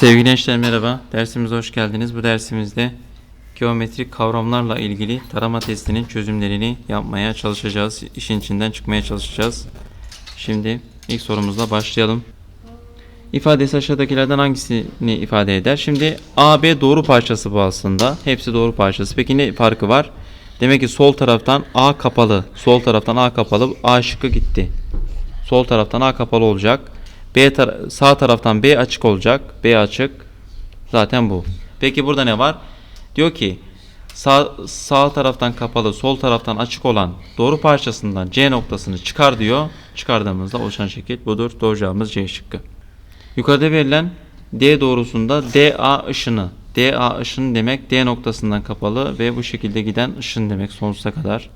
Sevgili gençler merhaba. Dersimize hoş geldiniz. Bu dersimizde geometrik kavramlarla ilgili tarama testinin çözümlerini yapmaya çalışacağız. İşin içinden çıkmaya çalışacağız. Şimdi ilk sorumuzla başlayalım. İfadesi aşağıdakilerden hangisini ifade eder? Şimdi AB doğru parçası bu aslında. Hepsi doğru parçası. Peki ne farkı var? Demek ki sol taraftan A kapalı. Sol taraftan A kapalı. A şıkkı gitti. Sol taraftan A kapalı olacak. B tar- sağ taraftan B açık olacak. B açık. Zaten bu. Peki burada ne var? Diyor ki sağ, sağ taraftan kapalı, sol taraftan açık olan doğru parçasından C noktasını çıkar diyor. Çıkardığımızda oluşan şekil budur. Doğru cevabımız C şıkkı. Yukarıda verilen D doğrusunda DA ışını. DA ışını demek D noktasından kapalı ve bu şekilde giden ışın demek sonsuza kadar.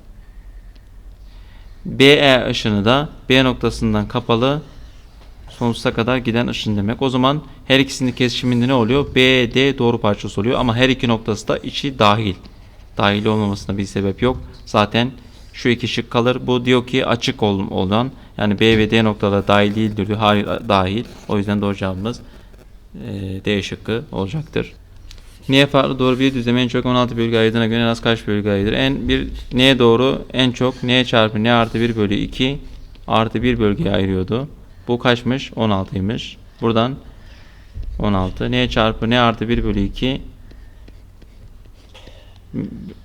BE ışını da B noktasından kapalı sonsuza kadar giden ışın demek. O zaman her ikisinin kesişiminde ne oluyor? BD doğru parçası oluyor ama her iki noktası da içi dahil. Dahil olmamasına bir sebep yok. Zaten şu iki şık kalır. Bu diyor ki açık ol- olan yani B ve D noktaları dahil değildir diyor. Hayır dahil. O yüzden doğru cevabımız e, D şıkkı olacaktır. Niye farklı doğru bir düzleme en çok 16 bölge ayırdığına göre en az kaç bölge ayırır? En bir neye doğru en çok n çarpı n artı 1 bölü 2 artı 1 bölgeye ayırıyordu. Bu kaçmış? 16'ymış. Buradan 16. n çarpı n artı 1 bölü 2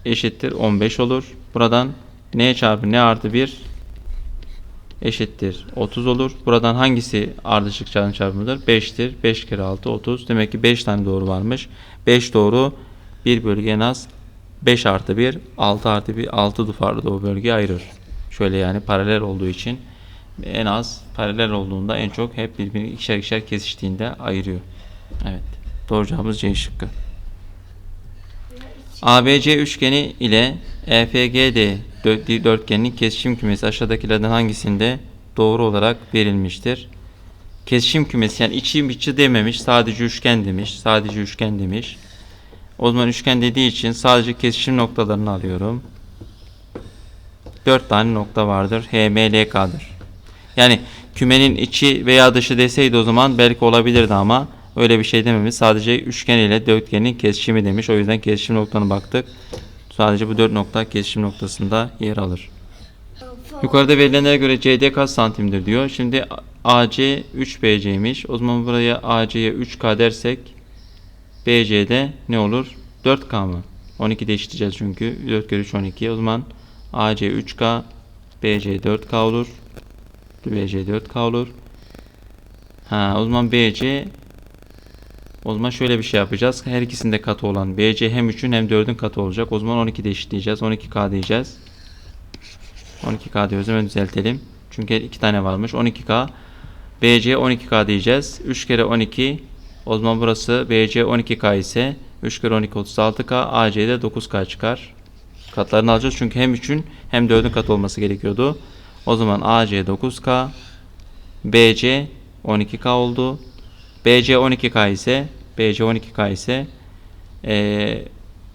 eşittir 15 olur. Buradan n çarpı n artı 1 eşittir 30 olur. Buradan hangisi ardışık çarpım çarpımıdır? 5'tir. 5 kere 6 30. Demek ki 5 tane doğru varmış. 5 doğru 1 bölge en az 5 artı 1 6 artı 1 6 farklı doğru bölge ayırır. Şöyle yani paralel olduğu için en az paralel olduğunda en çok hep birbirini ikişer ikişer kesiştiğinde ayırıyor. Evet. Doğru cevabımız C şıkkı. ABC üçgeni ile EFGD dö- dörtgeninin kesişim kümesi aşağıdakilerden hangisinde doğru olarak verilmiştir? Kesişim kümesi yani içi içi dememiş sadece üçgen demiş. Sadece üçgen demiş. O zaman üçgen dediği için sadece kesişim noktalarını alıyorum. 4 tane nokta vardır. HMLK'dır. Yani kümenin içi veya dışı deseydi o zaman belki olabilirdi ama öyle bir şey dememiş. Sadece üçgen ile dörtgenin kesişimi demiş. O yüzden kesişim noktalarına baktık. Sadece bu dört nokta kesişim noktasında yer alır. Yukarıda verilenlere göre CD kaç santimdir diyor. Şimdi AC 3BC'ymiş. O zaman buraya AC'ye 3K dersek BC'de ne olur? 4K mı? 12 de eşitleyeceğiz çünkü. 4 kere 3 12. O zaman AC 3K BC 4K olur. BC 4K olur. Ha, o zaman BC o zaman şöyle bir şey yapacağız. Her ikisinde katı olan BC hem 3'ün hem 4'ün katı olacak. O zaman 12 de eşitleyeceğiz. 12K diyeceğiz. 12K diyoruz. Hemen düzeltelim. Çünkü iki tane varmış. 12K. BC 12K diyeceğiz. 3 kere 12. O zaman burası BC 12K ise 3 kere 12 36K. AC'de 9K çıkar. Katlarını alacağız. Çünkü hem 3'ün hem 4'ün katı olması gerekiyordu. O zaman AC 9K. BC 12K oldu. BC 12K ise BC 12K ise eee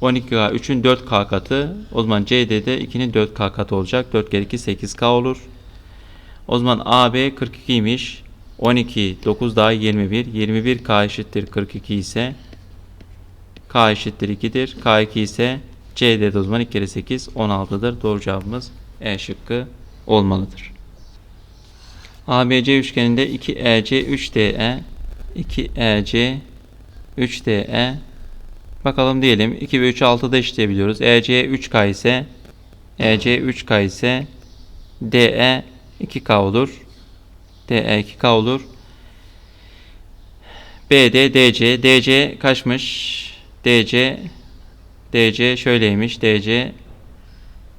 12K 3'ün 4K katı. O zaman CD'de 2'nin 4K katı olacak. 4 kere 2 8K olur. O zaman AB 42'ymiş. 12 9 daha 21. 21K eşittir 42 ise K eşittir 2'dir. K2 ise CD'de o zaman 2 kere 8 16'dır. Doğru cevabımız E şıkkı olmalıdır. ABC üçgeninde 2EC 3DE 2EC 3DE Bakalım diyelim 2 ve 3 6'da eşitleyebiliyoruz. EC 3K ise EC 3K ise DE 2K olur. DE 2K olur. BD DC DC kaçmış? DC DC şöyleymiş. DC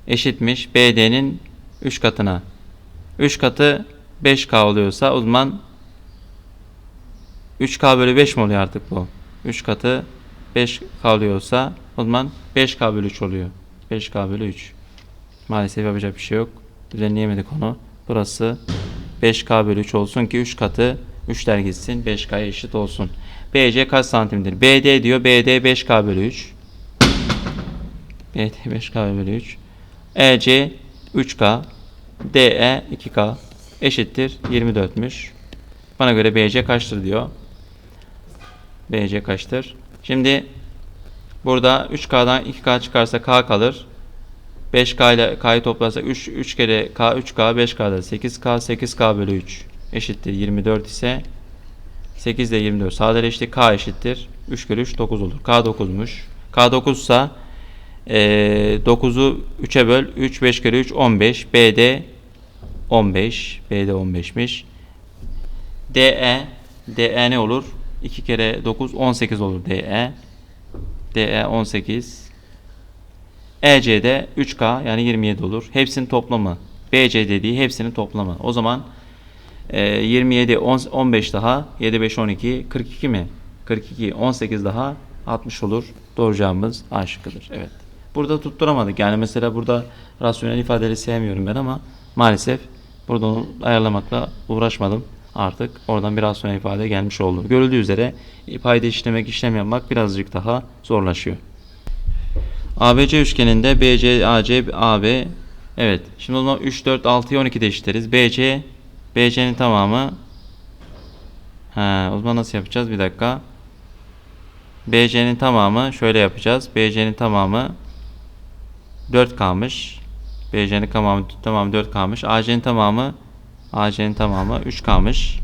eşitmiş BD'nin 3 katına. 3 katı 5K oluyorsa o zaman 3K bölü 5 mi oluyor artık bu? 3 katı 5 kalıyorsa o zaman 5K bölü 3 oluyor. 5K bölü 3. Maalesef yapacak bir şey yok. Düzenleyemedik onu. Burası 5K bölü 3 olsun ki 3 katı 3'ler gitsin. 5K'ya eşit olsun. BC kaç santimdir? BD diyor. BD 5K bölü 3. BD 5K bölü 3. EC 3K. DE 2K. Eşittir 24'müş. Bana göre BC kaçtır diyor. BC kaçtır? Şimdi burada 3K'dan 2K çıkarsa K kalır. 5K ile K'yı toplarsak 3, 3 kere K 3K 5K'da 8K 8K bölü 3 eşittir 24 ise 8 ile 24 sadeleşti. K eşittir. 3 kere 3 9 olur. K 9'muş. K 9 ise 9'u 3'e böl. 3 5 kere 3 15. BD 15. BD 15'miş. DE DE ne olur? 2 kere 9 18 olur DE. DE 18. EC'de 3K yani 27 olur. Hepsinin toplamı. BC dediği hepsinin toplamı. O zaman e, 27 10, 15 daha 7 5 12 42 mi? 42 18 daha 60 olur. Doğru cevabımız A şıkkıdır. Evet. Burada tutturamadık. Yani mesela burada rasyonel ifadeleri sevmiyorum ben ama maalesef burada onu ayarlamakla uğraşmadım. Artık oradan bir rasyonel ifade gelmiş oldu. Görüldüğü üzere payda işlemek, işlem yapmak birazcık daha zorlaşıyor. ABC üçgeninde BC, AC, AB Evet. Şimdi o zaman 3, 4, 6'yı 12'de eşitleriz. BC BC'nin tamamı Ha, o zaman nasıl yapacağız? Bir dakika. BC'nin tamamı şöyle yapacağız. BC'nin tamamı 4 kalmış. BC'nin tamamı tamamı 4 kalmış. AC'nin tamamı AC'nin tamamı 3 kalmış.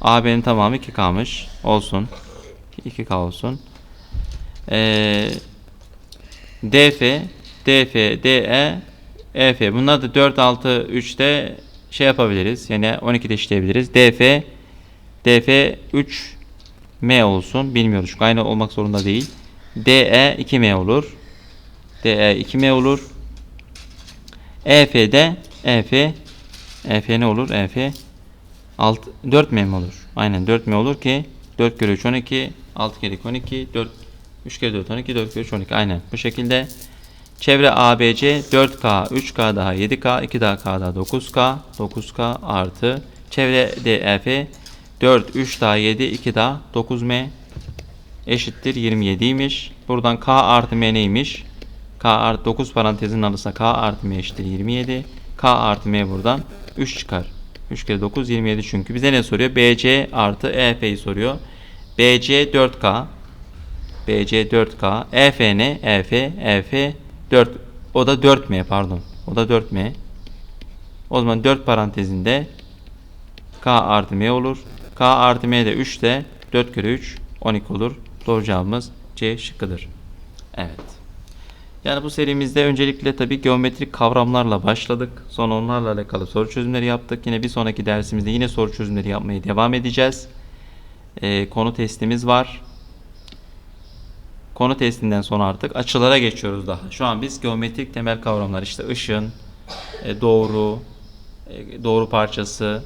AB'nin tamamı 2 kalmış. Olsun. 2K olsun. Ee, DF, DF, DE, EF. Bunlar da 4, 6, 3'te şey yapabiliriz. Yani 12'de işleyebiliriz. DF, DF 3 M olsun. Bilmiyoruz aynı olmak zorunda değil. DE 2M olur. DE 2M olur. EF'de EF EF ne olur? EF 6 4M mi olur? Aynen 4M olur ki 4 kere 3 12 6 kere 2 12 4 3 kere 4 12 4 kere 3 12 aynen bu şekilde çevre ABC 4K 3K daha 7K 2 daha K daha 9K 9K artı çevre DF 4 3 daha 7 2 daha 9M eşittir 27'ymiş. Buradan K artı M neymiş? K artı 9 parantezin arasında K artı M eşittir 27. K artı M buradan 3 çıkar. 3 kere 9 27 çünkü. Bize ne soruyor? BC artı EF'yi soruyor. BC 4K BC 4K EF ne? EF EF 4 o da 4M pardon. O da 4M. O zaman 4 parantezinde K artı M olur. K artı M de 3 de 4 kere 3 12 olur. Doğru cevabımız C şıkkıdır. Evet. Yani bu serimizde öncelikle tabii geometrik kavramlarla başladık. Sonra onlarla alakalı soru çözümleri yaptık. Yine bir sonraki dersimizde yine soru çözümleri yapmaya devam edeceğiz. Ee, konu testimiz var. Konu testinden sonra artık açılara geçiyoruz daha. Şu an biz geometrik temel kavramlar işte ışın, e, doğru, e, doğru parçası,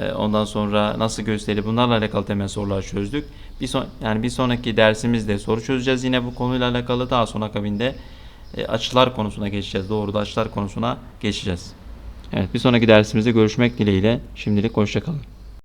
e, ondan sonra nasıl gösteri bunlarla alakalı temel sorular çözdük. Bir son yani bir sonraki dersimizde soru çözeceğiz yine bu konuyla alakalı daha sonra akabinde e, açılar konusuna geçeceğiz. Doğruda açılar konusuna geçeceğiz. Evet bir sonraki dersimizde görüşmek dileğiyle. Şimdilik hoşçakalın.